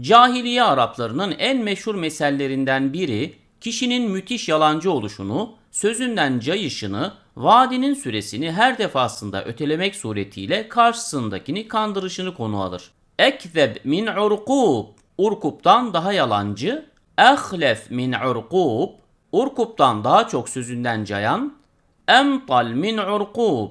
Cahiliye Araplarının en meşhur mesellerinden biri kişinin müthiş yalancı oluşunu, sözünden cayışını, vaadinin süresini her defasında ötelemek suretiyle karşısındakini kandırışını konu alır. Ekzeb min urkub, urkuptan daha yalancı, ehlef min urkub, urkuptan daha çok sözünden cayan, emtal min urkub,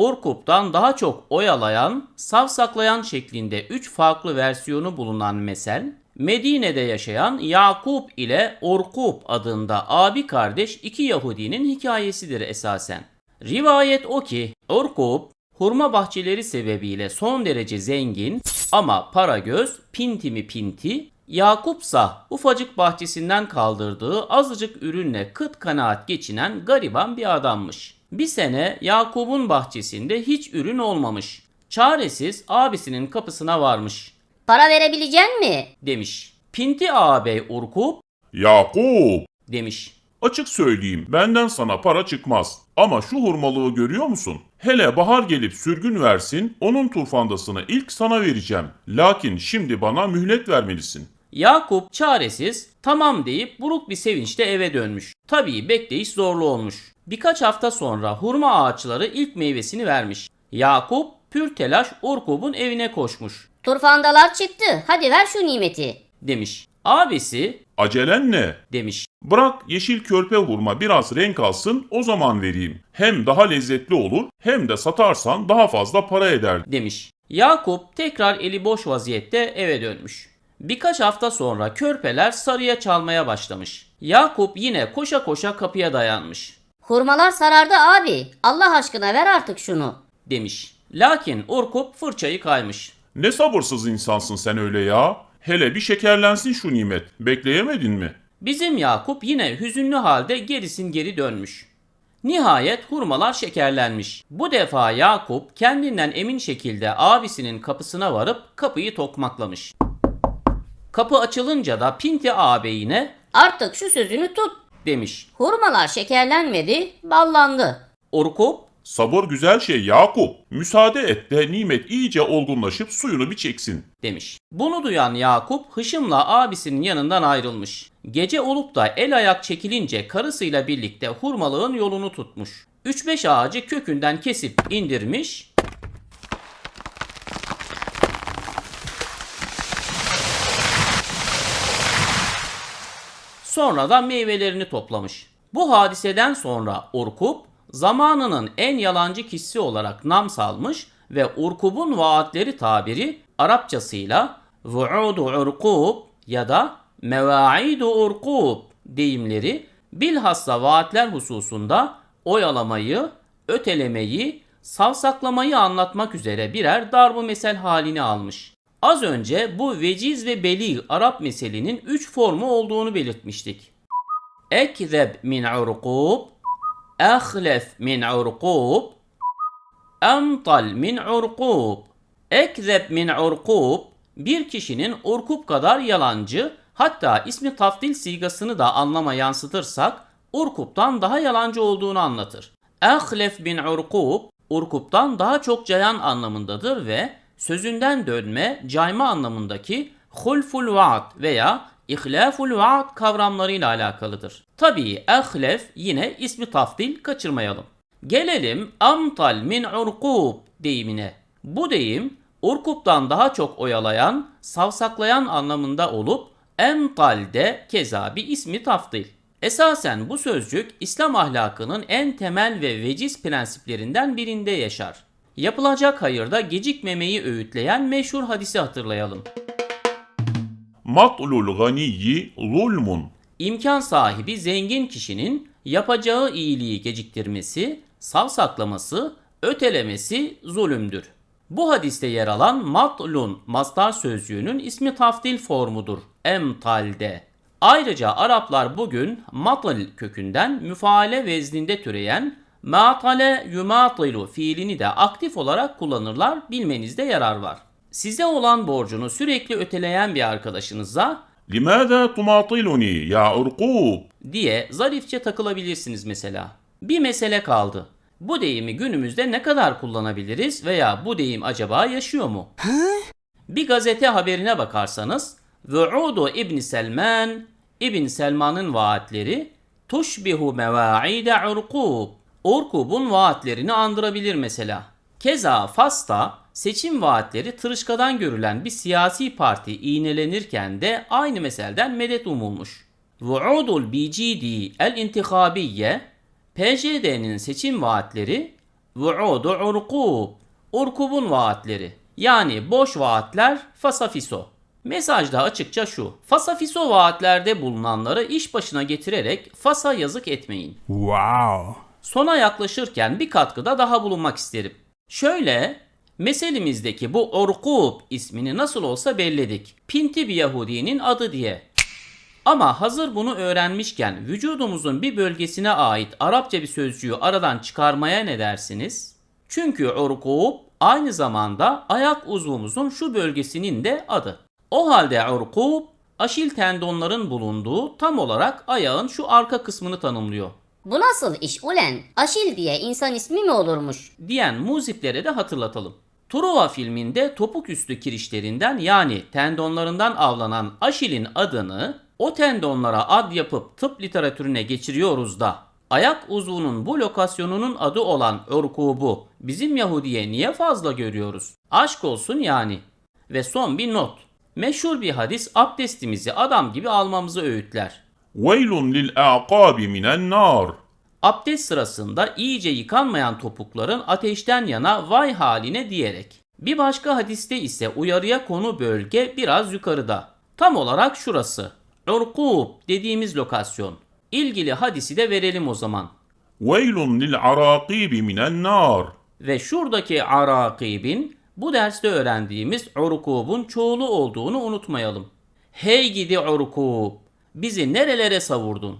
Urkup'tan daha çok oyalayan, savsaklayan şeklinde 3 farklı versiyonu bulunan mesel, Medine'de yaşayan Yakup ile Urkup adında abi kardeş iki Yahudinin hikayesidir esasen. Rivayet o ki Urkup, hurma bahçeleri sebebiyle son derece zengin ama para göz, pinti mi pinti, Yakupsa ufacık bahçesinden kaldırdığı azıcık ürünle kıt kanaat geçinen gariban bir adammış. Bir sene Yakup'un bahçesinde hiç ürün olmamış. Çaresiz abisinin kapısına varmış. Para verebilecek mi? Demiş. Pinti ağabey Urkup Yakup! demiş. Açık söyleyeyim benden sana para çıkmaz. Ama şu hurmalığı görüyor musun? Hele bahar gelip sürgün versin onun turfandasını ilk sana vereceğim. Lakin şimdi bana mühlet vermelisin. Yakup çaresiz tamam deyip buruk bir sevinçle eve dönmüş. Tabii bekleyiş zorlu olmuş. Birkaç hafta sonra hurma ağaçları ilk meyvesini vermiş. Yakup pür telaş Urkup'un evine koşmuş. Turfandalar çıktı. Hadi ver şu nimeti. Demiş. Abisi Acelen ne? demiş. Bırak yeşil körpe hurma biraz renk alsın o zaman vereyim. Hem daha lezzetli olur hem de satarsan daha fazla para eder. demiş. Yakup tekrar eli boş vaziyette eve dönmüş. Birkaç hafta sonra körpeler sarıya çalmaya başlamış. Yakup yine koşa koşa kapıya dayanmış. Hurmalar sarardı abi. Allah aşkına ver artık şunu. Demiş. Lakin Urkup fırçayı kaymış. Ne sabırsız insansın sen öyle ya. Hele bir şekerlensin şu nimet. Bekleyemedin mi? Bizim Yakup yine hüzünlü halde gerisin geri dönmüş. Nihayet hurmalar şekerlenmiş. Bu defa Yakup kendinden emin şekilde abisinin kapısına varıp kapıyı tokmaklamış. Kapı açılınca da Pinti ağabeyine Artık şu sözünü tut. demiş. Hurmalar şekerlenmedi, ballandı. Urkup Sabır güzel şey Yakup. Müsaade et de nimet iyice olgunlaşıp suyunu bir çeksin. demiş. Bunu duyan Yakup hışımla abisinin yanından ayrılmış. Gece olup da el ayak çekilince karısıyla birlikte hurmalığın yolunu tutmuş. 3-5 ağacı kökünden kesip indirmiş. Sonra da meyvelerini toplamış. Bu hadiseden sonra Urkup zamanının en yalancı kişisi olarak nam salmış ve Urkub'un vaatleri tabiri Arapçasıyla vu'udu urkub ya da mevaidu urkub deyimleri bilhassa vaatler hususunda oyalamayı, ötelemeyi, savsaklamayı anlatmak üzere birer darbu mesel halini almış. Az önce bu veciz ve beli Arap meselinin 3 formu olduğunu belirtmiştik. Ekzeb min urkub, ehlef min urkub, emtal min urkub. Ekzeb min urkub bir kişinin urkub kadar yalancı hatta ismi tafdil sigasını da anlama yansıtırsak urkuptan daha yalancı olduğunu anlatır. Ehlef bin urkub urkuptan daha çok cayan anlamındadır ve sözünden dönme, cayma anlamındaki hulful vaat veya ihlaful vaat kavramlarıyla alakalıdır. Tabii ehlef yine ismi tafdil kaçırmayalım. Gelelim amtal min urkub deyimine. Bu deyim urkuptan daha çok oyalayan, savsaklayan anlamında olup emtal de keza bir ismi tafdil. Esasen bu sözcük İslam ahlakının en temel ve veciz prensiplerinden birinde yaşar. Yapılacak hayırda gecikmemeyi öğütleyen meşhur hadisi hatırlayalım. Matlul ganiyi zulmun. İmkan sahibi zengin kişinin yapacağı iyiliği geciktirmesi, savsaklaması, ötelemesi zulümdür. Bu hadiste yer alan matlun mastar sözcüğünün ismi tafdil formudur. Emtalde. Ayrıca Araplar bugün matl kökünden müfaale vezninde türeyen matale yumatilu fiilini de aktif olarak kullanırlar bilmenizde yarar var. Size olan borcunu sürekli öteleyen bir arkadaşınıza Limâdâ tumatiluni ya urkub? diye zarifçe takılabilirsiniz mesela. Bir mesele kaldı. Bu deyimi günümüzde ne kadar kullanabiliriz veya bu deyim acaba yaşıyor mu? Bir gazete haberine bakarsanız Vu'udu İbn Selman, İbn Selman'ın vaatleri tuşbihu mevaide urkub. Urkub'un vaatlerini andırabilir mesela. Keza Fas'ta seçim vaatleri tırışkadan görülen bir siyasi parti iğnelenirken de aynı meselden medet umulmuş. Vu'udul BGD el-intihabiyye PJD'nin seçim vaatleri Vu'udu urkub. Urkub'un vaatleri. Yani boş vaatler fasafiso. Mesaj da açıkça şu. Fasafiso vaatlerde bulunanları iş başına getirerek fasa yazık etmeyin. Wow. Sona yaklaşırken bir katkıda daha bulunmak isterim. Şöyle, meselemizdeki bu Orkub ismini nasıl olsa belledik. Pinti bir Yahudinin adı diye. Ama hazır bunu öğrenmişken vücudumuzun bir bölgesine ait Arapça bir sözcüğü aradan çıkarmaya ne dersiniz? Çünkü Orkub aynı zamanda ayak uzvumuzun şu bölgesinin de adı. O halde Orkub, aşil tendonların bulunduğu tam olarak ayağın şu arka kısmını tanımlıyor. Bu nasıl iş ulen? Aşil diye insan ismi mi olurmuş? diyen muziplere de hatırlatalım. Truva filminde topuk üstü kirişlerinden yani tendonlarından avlanan Aşil'in adını o tendonlara ad yapıp tıp literatürüne geçiriyoruz da ayak uzvunun bu lokasyonunun adı olan Örkubu bizim Yahudiye niye fazla görüyoruz? Aşk olsun yani. Ve son bir not. Meşhur bir hadis abdestimizi adam gibi almamızı öğütler. Lil a'kabi minen nar. Abdest sırasında iyice yıkanmayan topukların ateşten yana vay haline diyerek. Bir başka hadiste ise uyarıya konu bölge biraz yukarıda. Tam olarak şurası. Urkub dediğimiz lokasyon. İlgili hadisi de verelim o zaman. Lil arakibi minen nar. Ve şuradaki arakibin bu derste öğrendiğimiz urkubun çoğulu olduğunu unutmayalım. Hey gidi urkub! Bizi nerelere savurdun?